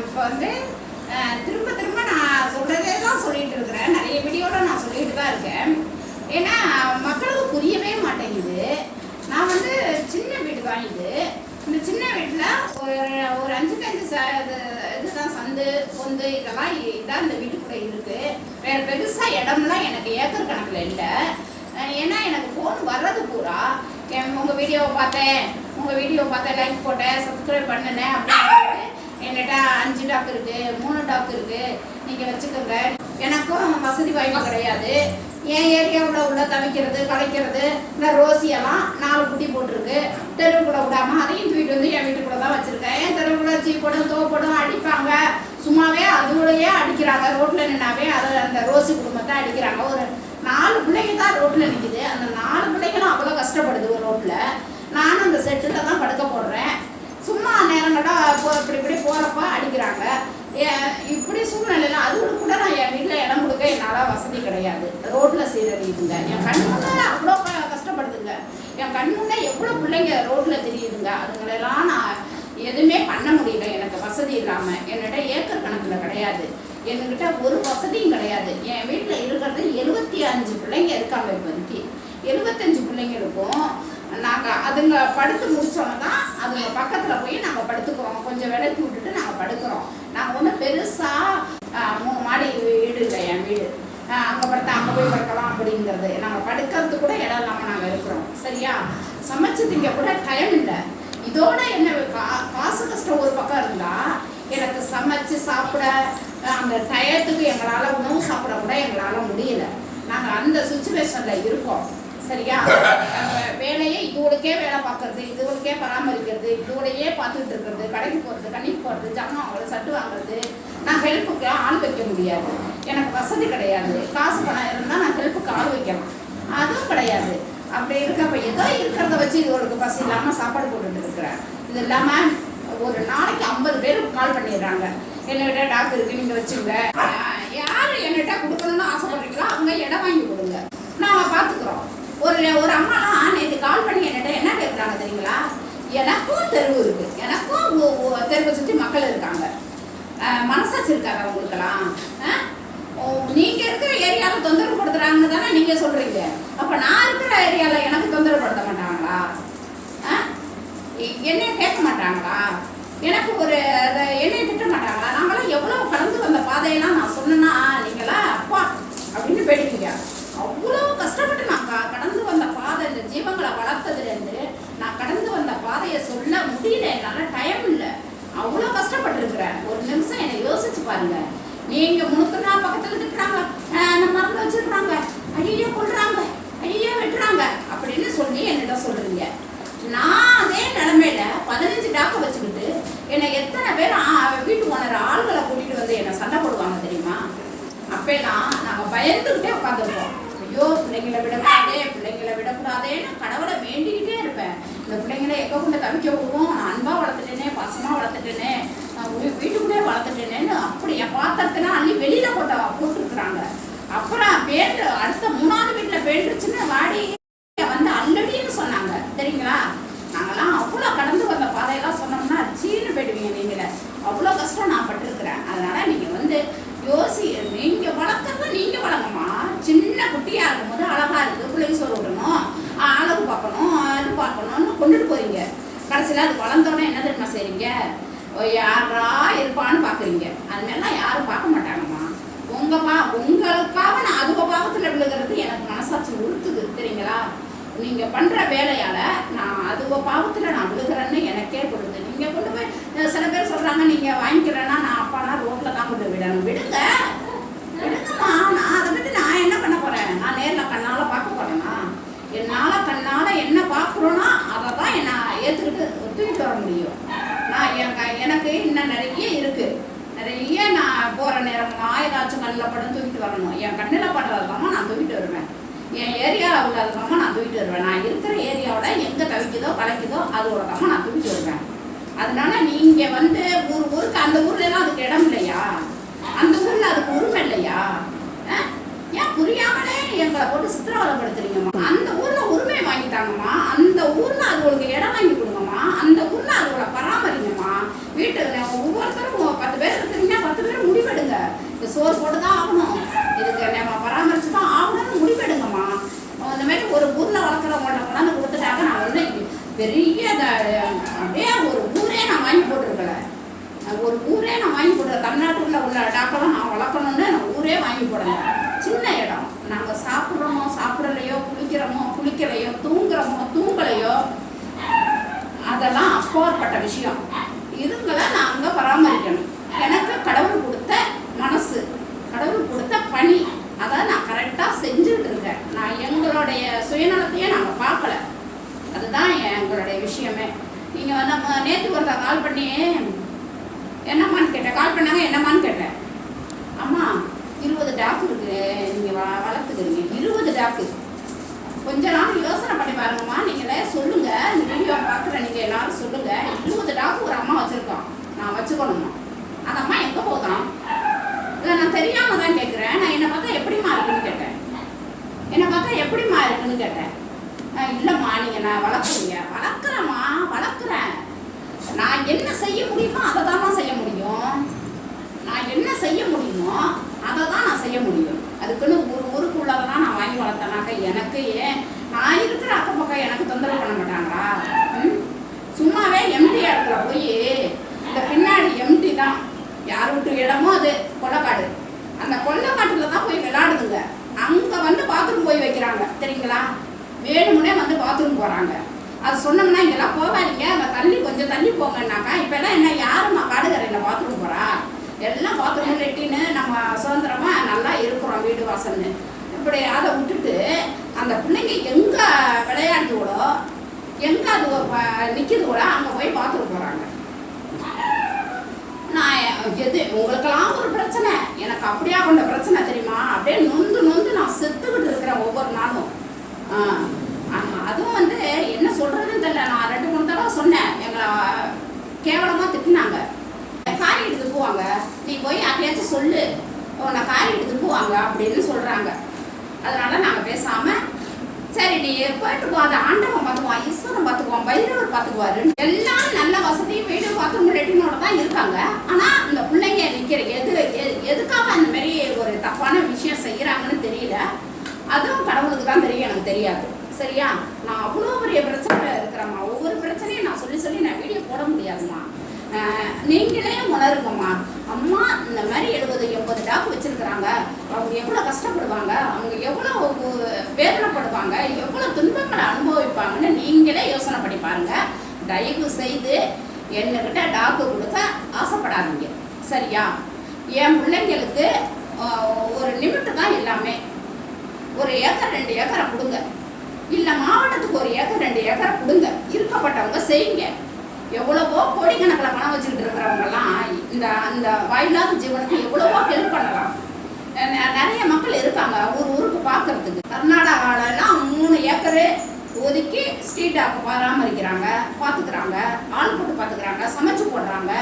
இப்போ வந்து திரும்ப திரும்ப நான் சொல்கிறதே தான் சொல்லிட்டு இருக்கிறேன். நிறைய வீடியோட நான் சொல்லிட்டு தான் இருக்கேன். ஏன்னா மக்களுக்கு புரியவே மாட்டேங்குது. நான் வந்து சின்ன வீடு தான் இந்த சின்ன வீட்டில் ஒரு ஒரு அஞ்சு அஞ்சு ச இது- இதுதான் சந்து பொந்து இதெல்லாம் இதான் இந்த வீட்டுக்குள்ளே இருக்குது வேறு பெருசாக இடம்லாம் எனக்கு ஏக்கர் கணக்கில் இல்லை. ஏன்னா எனக்கு ஃபோன் வர்றது பூரா என் உங்கள் வீடியோவை பார்த்தேன் உங்கள் வீடியோவை பார்த்தேன் லைக் போட்டேன் சப்ஸ்கிரைப் பண்ணினேன் அப்படின்னு என்கிட்ட அஞ்சு டாக் இருக்குது மூணு டாக் இருக்குது நீங்கள் வச்சுக்கோங்க. எனக்கும் வசதி வாய்ப்பு கிடையாது. என் ஏரியாவில் உள்ள தவிக்கிறது கலைக்கிறது இந்த ரோசியெல்லாம் நாலு குட்டி போட்டிருக்கு. தெருவுக்குள்ள விடாம அதையும் தூக்கிட்டு வந்து என் வீட்டுக்குள்ள தான் வச்சுருக்கேன். என் தெருவுக்குள்ள சீப்படும் தோப்படும் அடிப்பாங்க. சும்மாவே அதுவோடையே அடிக்கிறாங்க. ரோட்டில் நின்னாவே அதை அந்த ரோசி குடும்பத்தை அடிக்கிறாங்க. ஒரு நாலு பிள்ளைங்க தான் ரோட்டில் நிற்கிது அந்த நாலு பிள்ளைங்களும் அவ்வளோ கஷ்டப்படுது ஒரு ரோட்டில் நானும் அந்த செட்டில் தான் படுக்க போடுறேன். சும்மா நேரங்கடா போ இப்படி போகிறப்ப அடிக்கிறாங்க. இப்படி சூழ்நிலையில் அதுகளுக்கு கூட நான் என் வீட்டில் இடம் கொடுக்க என்னால் வசதி கிடையாது. ரோட்டில் சீரழியுதுங்க என் கண் முன்னே அவ்வளோ கஷ்டப்படுதுங்க. என் கண் முன்னே எவ்வளோ பிள்ளைங்க ரோட்டில் தெரியுதுங்க. அதுங்களெல்லாம் நான் எதுவுமே பண்ண முடியல. எனக்கு வசதி இல்லாமல் என்னிட்ட ஏக்கர் கணக்கில் கிடையாது. என்கிட்ட ஒரு வசதியும் கிடையாது. என் வீட்டில் இருக்கிறது எழுபத்தி அஞ்சு பிள்ளைங்க இருக்காங்க இப்போதைக்கு. எழுபத்தஞ்சு பிள்ளைங்க இருக்கும். நாங்கள் அதுங்க படுத்து முடிச்சோன்னே தான் அதுங்க பக்கத்தில் போய் நாங்கள் படுத்துக்கிறோம். கொஞ்சம் விலக்கி விட்டுட்டு நாங்கள் படுக்கிறோம். நாங்கள் ஒன்றும் பெருசாக மூணு மாடி வீடு இல்லை என் வீடு. அங்கே படுத்தா அங்கே போய் படுக்கலாம் அப்படிங்கிறது. நாங்கள் படுக்கிறதுக்கு கூட இடம் இல்லாமல் நாங்கள் இருக்கிறோம். சரியா? சமைச்சு திங்க கூட டைம் இல்லை. இதோட என்ன கா காசு கஷ்டம் ஒரு பக்கம் இருந்தால் எனக்கு சமைச்சு சாப்பிட அந்த டயத்துக்கு எங்களால் உணவு சாப்பிட கூட எங்களால் முடியல. நாங்கள் அந்த சுச்சுவேஷனில் இருக்கோம். சரியா? நம்ம வேலையே இதுவோடக்கே வேலை பார்க்கறது இதுவோடக்கே பராமரிக்கிறது இதுவோடையே பார்த்துட்டு இருக்கிறது கடைக்கு போகிறது கண்ணிக்கு போகிறது ஜாமான் வாங்குறது சட்டு வாங்குறது நான் ஹெல்ப்புக்கு ஆள் வைக்க முடியாது. எனக்கு வசதி கிடையாது. காசு பணம் இருந்தால் நான் ஹெல்ப்புக்கு ஆள் வைக்கணும் அதுவும் கிடையாது. அப்படி இருக்கப்ப ஏதோ இருக்கிறத வச்சு இதுகளுக்கு பசி இல்லாமல் சாப்பாடு போட்டுட்டு இருக்கிறேன் இது இல்லாமல் ஒரு நாளைக்கு ஐம்பது பேர் கால் பண்ணிடுறாங்க. என்னகிட்ட டாக்டர் இருக்கு நீங்கள் வச்சுங்க. யார் என்கிட்ட கொடுக்கணும்னு ஆசைப்படுறீங்களோ அவங்க இடம் வாங்கி கொடுங்க. நாங்கள் பார்த்துக்குறோம். ஒரு ஒரு அம்மாலாம் நேற்று கால் பண்ணி என்கிட்ட என்ன கேட்குறாங்க தெரியுங்களா? எனக்கும் தெருவு இருக்கு. எனக்கும் தெருவை சுற்றி மக்கள் இருக்காங்க. மனசாட்சி இருக்காங்க அவங்களுக்கெல்லாம். அஹ்? ஓ, நீங்க இருக்கிற ஏரியாவில் தொந்தரவு கொடுத்துறாங்கன்னு தானே நீங்க சொல்றீங்க. அப்ப நான் இருக்கிற ஏரியாவில் எனக்கு தொந்தரவு படுத்த மாட்டாங்களா என்னைய கேட்க மாட்டாங்களா? எனக்கு ஒரு என்னைய திட்ட மாட்டாங்களா? நாங்களாம் எவ்வளவு கலந்து வந்த பாதையெல்லாம் நான் சொன்னேன்னா நீங்களா அப்பா அப்படின்னு போயிடுவீங்க அவ்வளோ கஷ்டப்பட்டு நான் க- கடந்து வந்த பாதை இந்த ஜீவங்களை வளர்த்ததுலேருந்து நான் கடந்து வந்த பாதையை சொல்ல முடியல என்னால் டைம் இல்லை. அவ்வளோ கஷ்டப்பட்டிருக்கிறேன் ஒரு நிமிஷம் என்னை யோசிச்சு பாருங்க. நீங்க முணுக்குனா பக்கத்தில் திட்டுறாங்க. ஆஹ் நம்ம மறந்து வச்சுருக்குறாங்க. ஐயோ கொள்றாங்க ஐயோ வெட்டுறாங்க அப்படின்னு சொல்லி என்னிட்ட சொல்றீங்க நான் அதே நிலைமையில பதினஞ்சு டாக்க வச்சுக்கிட்டு என்னை எத்தனை பேர் ஆ- வீட்டு ஓனர் ஆள்களை கூட்டிட்டு வந்து என்னை சண்டை போடுவாங்க தெரியுமா அப்பெல்லாம் நாங்கள் பயந்துக்கிட்டே உட்காந்துருப்போம் ஐயோ பிள்ளைங்களை விடக்கூடாதே பிள்ளைங்களை விடக்கூடாதேன்னு கடவுளை வேண்டிக்கிட்டே இருப்பேன் இந்த பிள்ளைங்களை எங்கே கொண்டு தவிக்க விடுவோம் நான் அன்பாக வளர்த்துட்டேனே பாசமாக வளர்த்துட்டேனே நான் வீ- வீட்டுக்குள்ளே வளர்த்துட்டேனேன்னு அப்படி என் பாத்திரத்தெல்லாம் அள்ளி வெளியில் போட்ட போட்டுருக்குறாங்க அப்புறம் பேண்டு அடுத்த மூணாவது வீட்டில் பேண்டுருச்சுன்னு வாடி வந்து அல்லடின்னு சொன்னாங்க. சரிங்களா நாங்கள்லாம் அவ்வளோ கடந்து வந்த பாதையெல்லாம் சொன்னோம்னா சீனு போயிடுவீங்க நீங்களே. அவ்வளோ கஷ்டம் நான் பட்டிருக்கிறேன். அதனால் நீங்கள் வந்து யோசி நீங்கள் வளர்க்குறது நீங்கள் வளங்கம்மா சின்ன குட்டியாக இருக்கும்போது அழகாக இருக்குது பிள்ளைங்க சோறு விடணும் அழகு பார்க்கணும் அது பார்க்கணும்னு கொண்டுட்டு போறீங்க. கடைசியில் அது வளர்ந்தோன்னே என்ன தெரியுமா செய்றீங்க? ஓ, யாரா இருப்பான்னு பார்க்குறீங்க அதுமாரிலாம் யாரும் பார்க்க மாட்டாங்கம்மா. உங்கப்பா உங்களுக்காக நான் எனக்கு மனசாட்சி உறுத்துது தெரியுங்களா? நீங்கள் பண்ணுற வேலையால் நான் அது பாவத்தில் நான் விழுகிறேன்னு எனக்கே கொடுது நீங்கள் கொண்டு போய் சில பேர் சொல்கிறாங்க நீங்கள் வாங்கிக்கிறேன்னா நான் அப்பானா ரோட்டில் தான் கொண்டு விடணும். விடுங்க. விடுங்கம்மா. நான் அதை பற்றி நான் என்ன பண்ண போகிறேன் நான் நேரில் கண்ணால் பார்க்க போகிறேன்னா என்னால் கண்ணால் என்ன பார்க்குறோன்னா அதை தான் என்னை ஏற்றுக்கிட்டு தூக்கிட்டு வர முடியும். நான் எனக்கு எனக்கு இன்னும் நிறைய இருக்குது நிறைய நான் போகிற நேரம்லாம் ஏதாச்சும் கண்ணில் படம் தூக்கிட்டு வரணும். என் கண்ணில் படுறதாம நான் தூக்கிட்டு வருவேன். என் ஏரியாவில் உள்ளதுக்காம நான் தூக்கிட்டு வருவேன். நான் இருக்கிற ஏரியாவோட எங்கே தவிக்குதோ கலைக்குதோ அதோட தாம நான் தூக்கிட்டு வருவேன். அதனால நீங்க வந்து ஊர் ஊருக்கு அந்த ஊர்லலாம் அதுக்கு இடம் இல்லையா? அந்த ஊரில் அதுக்கு உரிமை இல்லையா? ஏன் புரியாமலே எங்களை போட்டு சித்திரவதைப்படுத்துறீங்கம்மா அந்த ஊரில் உரிமை வாங்கிட்டாங்கம்மா அந்த ஊர்ல அதுகளுக்கு இடம் வாங்கி கொடுங்கம்மா அந்த ஊர்ல அதுகளை பராமரிங்கம்மா வீட்டு ஒவ்வொருத்தரும் ஒரு பத்து பேர் இதுக்கு சோறு போட்டு தான் ஆகணும் இதுக்கு நம்ம பராமரிச்சு தான் ஆகணும்னு முடிவெடுங்கம்மா இந்த மாதிரி ஒரு ஊரில் வளர்க்குறவங்கள்ட்ட கொண்டாந்து கொடுத்துட்டாங்க நான் வந்து பெரிய த- அப்படியே ஒரு ஊரே நான் வாங்கி போட்டிருக்கல ஒரு ஊரே நான் வாங்கி போடுறேன் தமிழ்நாட்டுக்குள்ள உள்ள டாக்டரும் நான் வளர்க்கணும்னு நான் ஊரே வாங்கி போடுறேன் சின்ன இடம் நாங்கள் சாப்பிட்றோமோ சாப்பிடலையோ குளிக்கிறோமோ குளிக்கலையோ தூங்கலையோ அதெல்லாம் அப்பாற்பட்ட விஷயம். இதுங்களை நாங்கள் பராமரிக்கணும். எனக்கு கடவுள் கொடுத்த மனசு கடவுள் கொடுத்த பணி அதை நான் கரெக்டாக செஞ்சுட்டு இருக்கேன். நான் எங்களுடைய சுயநலத்தையே நாங்கள் பார்க்கல. அதுதான் எங்களுடைய விஷயமே. நீங்கள் வந்து நம்ம நேற்று ஒருத்தர் கால் பண்ணி என்னம்மான்னு கேட்டேன்? கால் பண்ணாங்க என்னம்மான்னு கேட்டேன். அம்மா இருபது டாக்கு இருக்கு. நீங்கள் வ வளர்த்துக்கிறீங்க. இருபது டாக்கு கொஞ்ச நாள் யோசனை பாருங்கம்மா நீங்களே சொல்லுங்க. இந்த வீடியோ பார்க்குற நீங்கள் எல்லாரும் சொல்லுங்க. இருபது டாக்கு ஒரு அம்மா வச்சுருக்கோம் நான் வச்சுக்கணுமா? அந்த அம்மா எங்கே போதான்? இல்லை நான் தெரியாமல் தான் கேட்குறேன். நான் என்னை பார்த்தா எப்படிம்மா இருக்குன்னு கேட்டேன். என்னை பார்த்தா எப்படிம்மா இருக்குன்னு கேட்டேன். இல்லைம்மா நீங்கள் நான் வளர்க்குறீங்க வளர்க்குறேம்மா வளர்க்குறேன். நான் என்ன செய்ய முடியுமோ அதை தான் செய்ய முடியும் நான் என்ன செய்ய முடியுமோ அதை தான் நான் செய்ய முடியும் அதுக்குன்னு ஒரு ஊருக்கு உள்ளதெல்லாம் நான் வாங்கி வளர்த்தேனாக்கா எனக்கு ஏன் நான் இருக்கிற அக்கம் பக்கம் எனக்கு தொந்தரவு பண்ண மாட்டாங்களா ம்? சும்மாவே எம்டி இடத்துல போய் இந்த பின்னாடி எம்டி தான் யார் விட்டு இடமோ அது கொள்ளைக்காடு அந்த கொள்ளைக்காட்டுல தான் போய் விளையாடுதுங்க அங்கே வந்து பாத்ரூம் போய் வைக்கிறாங்க தெரியுங்களா வேணுமுனே வந்து பாத்ரூம் போகிறாங்க அது சொன்னோம்னா இங்கெல்லாம் போகாதீங்க அங்கே தள்ளி போங்கன்னாக்கா இப்போல்லாம் என்ன யாரும்மா காடுகரையில் பாத்ரூம் போகிறா எல்லாம் பாத்ரூம் லெட்டின்னு நம்ம சுதந்திரமா நல்லா இருக்கிறோம் வீடு வாசல்னு. இப்படி அதை விட்டுட்டு அந்த பிள்ளைங்க எங்கே விளையாடுதுகளோ எங்கே அது நிற்கிதுகளோ அங்கே போய் பாத்ரூம் போகிறாங்க நான் எது உங்களுக்கெல்லாம் ஒரு பிரச்சனை. எனக்கு அப்படியா கொண்ட பிரச்சனை தெரியுமா? அப்படியே நொந்து நொந்து நான் செத்துக்கிட்டு இருக்கிறேன் ஒவ்வொரு நாளும் ஆ, ஆமா, அதுவும் வந்து என்ன சொல்றதுன்னு தெரியல நான் ரெண்டு மூணு தடவை சொன்னேன் எங்களை கேவலமா திட்டினாங்க. காரி எடுத்து போவாங்க. நீ போய் யாரையாச்சும் சொல்லு. உன்னை காரி எடுத்து போவாங்க அப்படின்னு சொல்றாங்க. அதனால நாங்க பேசாம சரி நீ போயிட்டு போ. அதை ஆண்டவன் பார்த்துக்குவான் ஈஸ்வரன் பார்த்துக்குவான் பைரவர் பார்த்துக்குவாரு. எல்லாம் நல்ல வசதியும் வீடு பாத்ரூம் லெட்டினோட தான் இருக்காங்க. ஆனா இந்த பிள்ளைங்க நிக்கிற எது எது- எதுக்காக அந்த மாதிரி ஒரு தப்பான விஷயம் செய்யறாங்கன்னு தெரியல. அதுவும் கடவுளுக்கு தான் தெரியும் எனக்கு தெரியாது. சரியா நான் அவ்வளோ பெரிய பிரச்சனை இருக்கிறேம்மா ஒவ்வொரு பிரச்சனையும் நான் சொல்லி சொல்லி நான் வீடியோ போட முடியாதும்மா ஆஹ் தான் இருக்கும்மா. அம்மா இந்த மாதிரி எழுபது எண்பது டாக் வச்சிருக்கிறாங்க. அவங்க எவ்வளோ கஷ்டப்படுவாங்க? அவங்க எவ்வளோ வேதனைப்படுவாங்க? எவ்வளோ துன்பங்களை அனுபவிப்பாங்கன்னு நீங்களே யோசனை பண்ணி பாருங்க. தயவு செய்து என்கிட்ட டாக்கு கொடுக்க ஆசைப்படாதீங்க. சரியா? என் பிள்ளைங்களுக்கு ஒரு லிமிட்டு தான் எல்லாமே. ஒரு ஏக்கர் ரெண்டு ஏக்கரை கொடுங்க. இல்லை மாவட்டத்துக்கு ஒரு ஏக்கர் ரெண்டு ஏக்கரை கொடுங்க. இருக்கப்பட்டவங்க செய்யுங்க. எவ்வளவோ கோடிக்கணக்கில் பணம் வச்சுக்கிட்டு இருக்கிறவங்கலாம் இந்த அந்த வாயில்லாத ஜீவனுக்கு எவ்வளவோ ஹெல்ப் பண்ணலாம். நெ- நிறைய மக்கள் இருக்காங்க ஒரு ஊருக்கு பார்க்கறதுக்கு. கர்நாடகாலெல்லாம் மூணு ஏக்கரு ஒதுக்கி ஸ்ட்ரீட் டாக் பராமரிக்கிறாங்க பார்த்துக்கிறாங்க ஆள் போட்டு பார்த்துக்கிறாங்க சமைச்சு போடுறாங்க.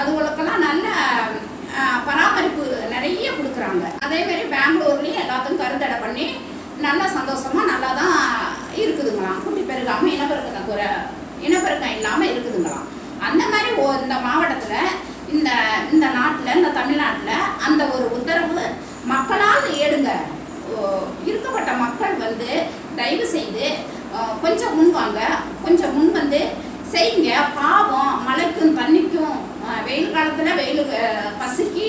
அதுகளுக்கெல்லாம் நல்ல பராமரிப்பு நிறைய கொடுக்குறாங்க. அதே மாதிரி பெங்களூர்லேயும் எல்லாத்துக்கும் கருத்தடை பண்ணி நல்லா சந்தோஷமா நல்லா தான் இருக்குதுங்களாம். குட்டி பெருகாமல் இனப்பெருக்கத்தை குறை இனப்பெருக்கம் இல்லாமல் இருக்குதுங்களாம். அந்த மாதிரி ஓ இந்த மாவட்டத்தில் இந்த இந்த நாட்டில் இந்த தமிழ்நாட்டில் அந்த ஒரு உத்தரவு மக்களால் ஏடுங்க. ஓ, இருக்கப்பட்ட மக்கள் வந்து தயவு செய்து கொஞ்சம் முன் வாங்க. கொஞ்சம் முன் வந்து செய்யுங்க. பாவம் மழைக்கும் தண்ணிக்கும் வெயில் காலத்தில் வெயில் அஹ், பசிக்கு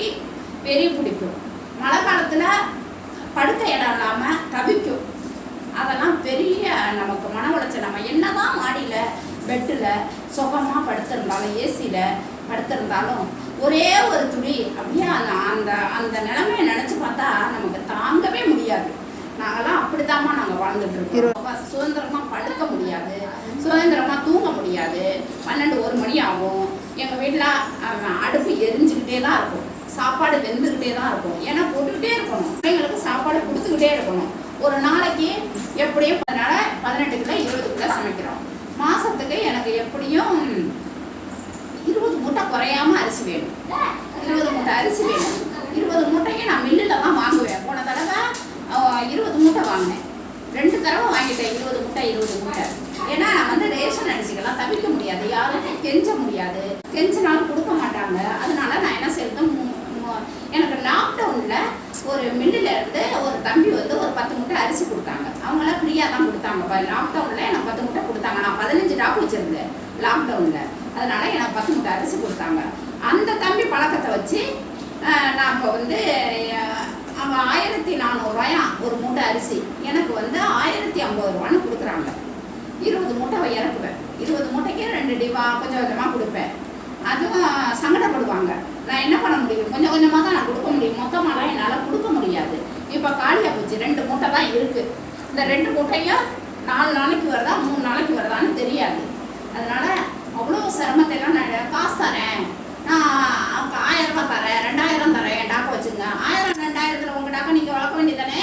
வெறி பிடிக்கும். மழை காலத்தில் படுக்க இடம் இல்லாமல் தவிக்கும். அதெல்லாம் பெரிய நமக்கு மன உளைச்சல். நம்ம என்னதான் மாடியில் பெட்டில் சுகமாக படுத்திருந்தாலும் ஏசியில் படுத்திருந்தாலும் ஒரே ஒரு துளி. அப்படியே? அந்த அந்த அந்த நிலைமையை நினச்சி பார்த்தா நமக்கு தாங்கவே முடியாது. நாங்கெல்லாம் அப்படித்தாம்மா நாங்கள் வாழ்ந்துட்டு இருக்கோம். சுதந்திரமாக படுக்க முடியாது. சுதந்திரமாக தூங்க முடியாது. பன்னெண்டு ஒரு மணி ஆகும். எங்கள் வீட்டில் அடுப்பு எரிஞ்சுக்கிட்டே தான் இருக்கும். சாப்பாடு வெந்துக்கிட்டே தான் இருக்கும். ஏன்னா போட்டுக்கிட்டே இருக்கணும். பிள்ளைங்களுக்கு சாப்பாடு கொடுத்துக்கிட்டே இருக்கணும். ஒரு நாளைக்கு எப்படியும் பதினால பதினெட்டு கிலோ இருபது கிலோ சமைக்கிறோம். மாசத்துக்கு எனக்கு எப்படியும் மூட்டை குறையாம அரிசி வேணும். இருபது மூட்டை அரிசி வேணும். இருபது மூட்டையை நான் மில்லில் தான் வாங்குவேன். போன தடவை இருபது மூட்டை வாங்கினேன். ரெண்டு தடவை வாங்கிட்டேன். இருபது மூட்டை இருபது மூட்டை. ஏன்னா நான் வந்து ரேஷன் அரிசிகள்லாம் தவிக்க முடியாது. யாருக்கும் கெஞ்ச முடியாது. கெஞ்சினாலும் கொடுக்க மாட்டாங்க. அதனால நான் என்ன செய்யறது எனக்கு லாக்டவுனில் ஒரு மில்லில் இருந்து ஒரு தம்பி வந்து ஒரு பத்து மூட்டை அரிசி கொடுத்தாங்க. அவங்களாம் ஃப்ரீயாக தான் கொடுத்தாங்க. லாக்டவுனில் எனக்கு பத்து மூட்டை கொடுத்தாங்க. நான் பதினஞ்சு டாப் வச்சுருந்தேன். லாக்டவுனில் அதனால எனக்கு பத்து முட்டை அரிசி கொடுத்தாங்க. அந்த தம்பி பழக்கத்தை வச்சு நான் இப்போ வந்து அவங்க அவன் ஆயிரத்தி நானூறுரூவாயா ஒரு மூட்டை அரிசி. எனக்கு வந்து ஆயிரத்தி ஐம்பது ரூபான்னு கொடுக்குறாங்க. இருபது மூட்டை இறக்குவேன். இருபது மூட்டைக்கு ரெண்டு டிவா கொஞ்சம் கொஞ்சமாக கொடுப்பேன். அதுவும் சங்கடப்படுவாங்க. நான் என்ன பண்ண முடியும்? கொஞ்சம் கொஞ்சமாக தான் நான் கொடுக்க முடியும். மொத்தமாலாம் என்னால் கொடுக்க முடியாது. இப்போ காலியாக போச்சு. ரெண்டு மூட்டை தான் இருக்குது இந்த ரெண்டு மூட்டையும் நாலு நாளைக்கு வருதா மூணு நாளைக்கு வருதான்னு தெரியாது. அதனால் அவ்வளோ சிரமத்தை எல்லாம் நான் காசு தரேன். நான் ஆயிரம் ரூபாய் தரேன் ரெண்டாயிரம் தரேன் டாக்கை வச்சுங்க ஆயிரம் ரெண்டாயிரத்தில் உங்கள் டாக்கை நீங்கள் வளர்க்க வேண்டியதானே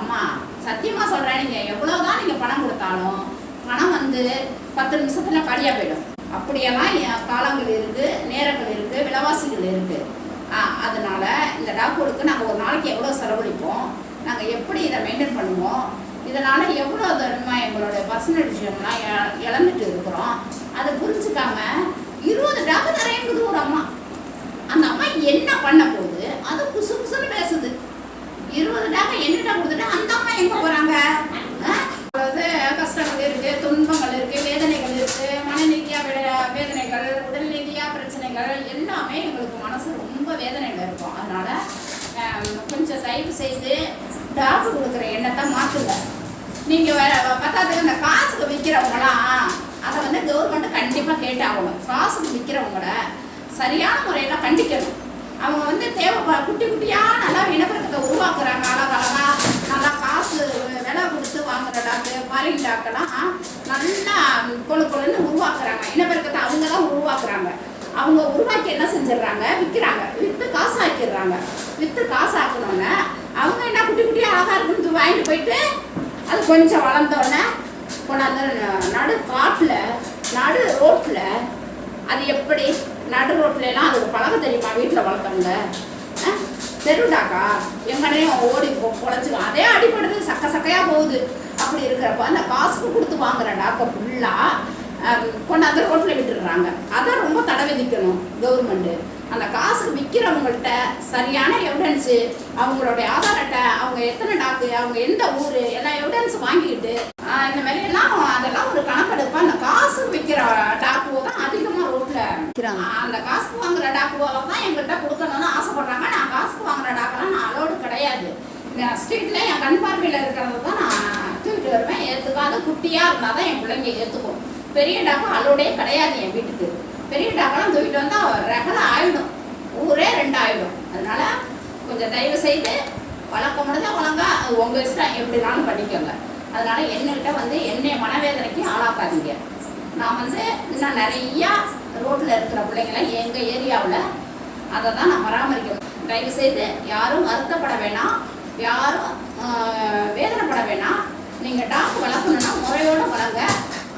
அம்மா சத்தியமாக சொல்கிறேன் நீங்கள் எவ்வளோ தான் நீங்கள் பணம் கொடுத்தாலும் பணம் வந்து பத்து நிமிஷத்தில் கடியாக போயிடும். அப்படியெல்லாம் காலங்கள் இருக்குது நேரங்கள் இருக்குது விலைவாசிகள் இருக்குது அதனால் இந்த டாக்டருக்கு நாங்கள் ஒரு நாளைக்கு எவ்வளோ செலவழிப்போம் நாங்கள் எப்படி இதை மெயின்டைன் பண்ணுவோம் இதனால் எவ்வளோ தருமா எங்களுடைய பர்சனல் விஷயம்லாம் இழந்துட்டு இருக்கிறோம். அதை புரிஞ்சுக்காம இருபது டாக்கு நிறையங்குது ஒரு அம்மா. அந்த அம்மா என்ன பண்ண போகுது? அது புசு புசுன்னு பேசுது. இருபது டாக்டர் என்னடா கொடுத்துட்டு அந்த அம்மா எங்கே போகிறாங்க அதாவது கஷ்டங்கள் இருக்கு துன்பங்கள் இருக்கு வேதனைகள் இருக்கு மனநீதியா வே- வேதனைகள் உடல் ரீதியா பிரச்சனைகள் எல்லாமே எங்களுக்கு மனசு ரொம்ப வேதனைகள் இருக்கும். அதனால கொஞ்சம் தயவு செய்து டாக்கு கொடுக்குற எண்ணத்தை மாற்றுங்க நீங்க வேற பத்தாத்துக்கு இந்த காசுக்கு விற்கிறவங்களாம் அதை வந்து கவர்மெண்ட் கண்டிப்பாக கேட்டாகணும். காசுக்கு விற்கிறவங்கள சரியான முறையில் கண்டிக்கணும். அவங்க வந்து தேவை குட்டி குட்டியாக நல்லா இனப்பெருக்கத்தை உருவாக்குறாங்க. அழகழகா நல்லா காசு விலை கொடுத்து வாங்குற டாக்கு ஃபாரின் டாக்கெல்லாம் நல்லா கொழு கொழுன்னு உருவாக்குறாங்க. இனப்பெருக்கத்தை அவங்க தான் உருவாக்குறாங்க. அவங்க உருவாக்கி என்ன செஞ்சிடுறாங்க? விற்கிறாங்க விற்று காசு ஆக்கிடுறாங்க விற்று காசு ஆக்கணுன்னே அவங்க என்ன குட்டி குட்டியாக அழகாக இருக்குன்னு வாங்கிட்டு போயிட்டு அது கொஞ்சம் வளர்ந்தோடனே கொண்டாந்து நடு காட்டில் நடு ரோட்டில். அது எப்படி? நடு ரோட்ல அதுக்கு பழக தெரியுமா? வீட்டில் வளர்த்தவங்க. தெருடாக்கா எங்கனையும் ஓடி பொழைச்சிக்கோ. அதே அடிப்படுது சக்க சக்கையாக போகுது. அப்படி இருக்கிறப்ப அந்த காசுக்கு கொடுத்து வாங்குற டாக்கை ஃபுல்லாக கொண்டாந்து ரோட்டில் விட்டுடுறாங்க. அதான் ரொம்ப தடை விதிக்கணும் கவர்மெண்ட்டு அந்த காசுக்கு விற்கிறவங்கள்ட்ட சரியான எவிடன்ஸு அவங்களுடைய ஆதார் அட்டை அவங்க எத்தனை டாக்கு அவங்க எந்த ஊர் எல்லா எவிடன்ஸ் வாங்கிக்கிட்டு இந்த மாதிரி எல்லாம் அதெல்லாம் ஒரு கணக்கெடுப்பு அந்த காசு விற்கிற டாக்குவோ தான் அதிகமாக ரோட்டில். அந்த காசுக்கு வாங்குற டாக்குவோவை தான் எங்கள்கிட்ட கொடுக்கணும்னு ஆசைப்படுறாங்க. நான் காசுக்கு வாங்குற டாக்கெல்லாம் நான் அலோடு கிடையாது. நான் ஸ்ட்ரீட்டில் என் கண் பார்வையில் இருக்கிறத தான் நான் தூக்கிட்டு வருவேன் ஏற்றுக்காத குட்டியாக இருந்தால் தான் என் பிள்ளைங்க ஏற்றுக்கும் பெரிய டாக்கம் அலோடே கிடையாது என் வீட்டுக்கு. பெரிய டாக்கெல்லாம் தூக்கிட்டு வந்தால் ரகல ஆயிடும். ஊரே ரெண்டு ஆயிடும் அதனால கொஞ்சம் தயவு செய்து வளர்க்க முடிஞ்சா வளங்க உங்கள் இஷ்டம் எப்படினாலும் பண்ணிக்கோங்க. அதனால என்கிட்ட வந்து என்னை மனவேதனைக்கு ஆளாக்காதீங்க. நான் வந்து இன்னும் நிறையா ரோட்டில் இருக்கிற பிள்ளைங்களை எங்கள் ஏரியாவில் அதை தான் நான் பராமரிக்கணும். தயவு செய்து யாரும் வருத்தப்பட வேணாம். யாரும் வேதனைப்பட வேணாம். நீங்கள் டாக் வளர்க்கணுன்னா முறையோடு வளருங்க.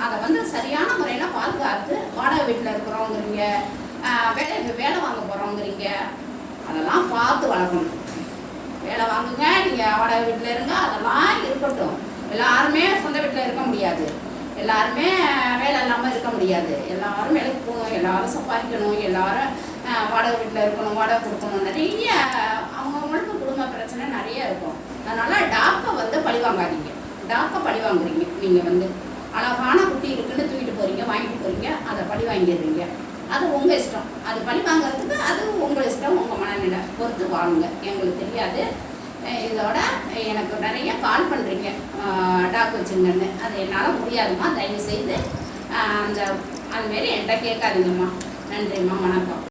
அதை வந்து சரியான முறையில் பாதுகாத்து வாடகை வீட்டில் இருக்கிறவங்கிறீங்க வேலை வேலைக்கு வேலை வாங்க போகிறவங்கிறீங்க அதெல்லாம் பார்த்து வளர்க்கணும். வேலை வாங்குங்க நீங்கள் வாடகை வீட்டில் இருங்க அதெல்லாம் இருக்கட்டும். எல்லாருமே சொந்த வீட்டில் இருக்க முடியாது. எல்லாருமே வேலை இல்லாமல் இருக்க முடியாது. எல்லாரும் வேலைக்கு போகணும் எல்லாரும் சம்பாதிக்கணும் எல்லாரும் வாடகை வீட்டில் இருக்கணும் வாடகை கொடுக்கணும். நிறைய அவங்கவுங்களுக்கு குடும்ப பிரச்சனை நிறைய இருக்கும். அதனால டாக்கை வந்து பழி வாங்காதீங்க. டாக்கை பழி வாங்குறீங்க நீங்கள் வந்து. அழகான குட்டி இருக்குன்னு தூக்கிட்டு போகிறீங்க வாங்கிட்டு போகிறீங்க அதை பழி வாங்கிடுறீங்க. அது உங்கள் இஷ்டம். அது பழி வாங்குறதுக்கு அது உங்கள் இஷ்டம் உங்கள் மனநிலை. பொறுத்து வாங்குங்க எங்களுக்கு தெரியாது. இதோட எனக்கு நிறைய கால் பண்ணுறீங்க டாக் வச்சுங்கன்னு அது என்னால் முடியாதும்மா. தயவு செய்து அந்த அதுமாரி என்கிட்ட கேட்காதீங்கம்மா. நன்றிம்மா. வணக்கம்.